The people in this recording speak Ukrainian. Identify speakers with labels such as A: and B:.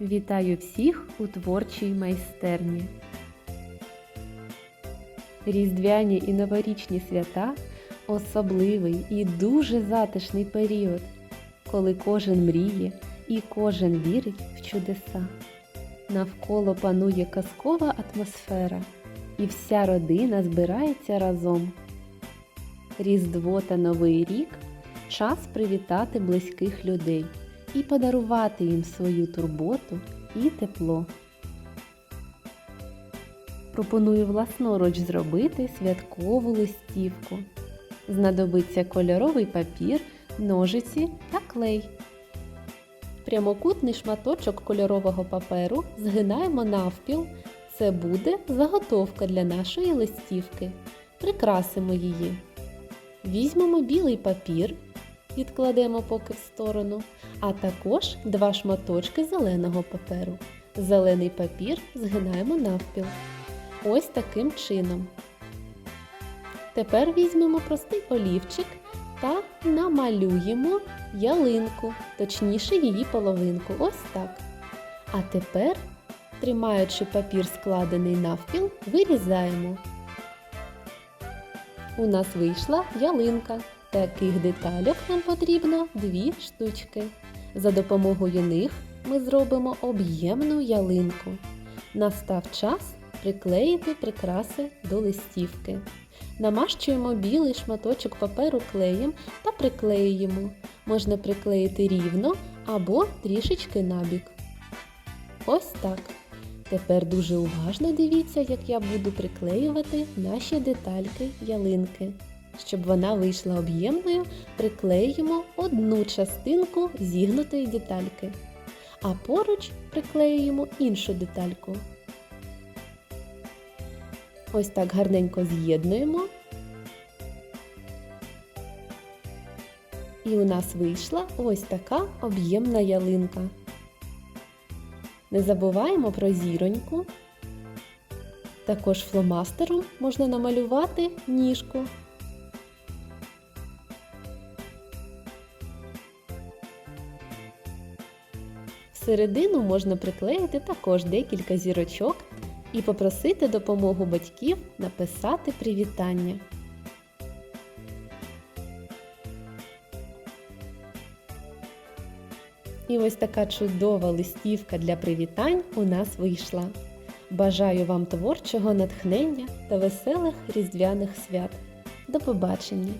A: Вітаю всіх у творчій майстерні. Різдвяні і новорічні свята особливий і дуже затишний період, коли кожен мріє і кожен вірить в чудеса. Навколо панує казкова атмосфера, і вся родина збирається разом. Різдво та Новий рік час привітати близьких людей і подарувати їм свою турботу і тепло. Пропоную власноруч зробити святкову листівку. Знадобиться кольоровий папір, ножиці та клей. Прямокутний шматочок кольорового паперу згинаємо навпіл. Це буде заготовка для нашої листівки. Прикрасимо її. Візьмемо білий папір, відкладемо поки в сторону, а також два шматочки зеленого паперу. Зелений папір згинаємо навпіл. Ось таким чином. Тепер візьмемо простий олівчик та намалюємо ялинку, точніше її половинку. Ось так. А тепер, тримаючи папір складений навпіл, вирізаємо. У нас вийшла ялинка. Таких деталях нам потрібно дві штучки. За допомогою них ми зробимо об'ємну ялинку. Настав час приклеїти прикраси до листівки. Намащуємо білий шматочок паперу клеєм та приклеюємо. Можна приклеїти рівно або трішечки набік. Ось так. Тепер дуже уважно дивіться, як я буду приклеювати наші детальки ялинки. Щоб вона вийшла об'ємною, приклеїмо одну частинку зігнутої детальки, а поруч приклеюємо іншу детальку. Ось так гарненько з'єднуємо. І у нас вийшла ось така об'ємна ялинка. Не забуваємо про зіроньку. Також фломастером можна намалювати ніжку. Всередину можна приклеїти також декілька зірочок і попросити допомогу батьків написати привітання. І ось така чудова листівка для привітань у нас вийшла. Бажаю вам творчого натхнення та веселих різдвяних свят. До побачення!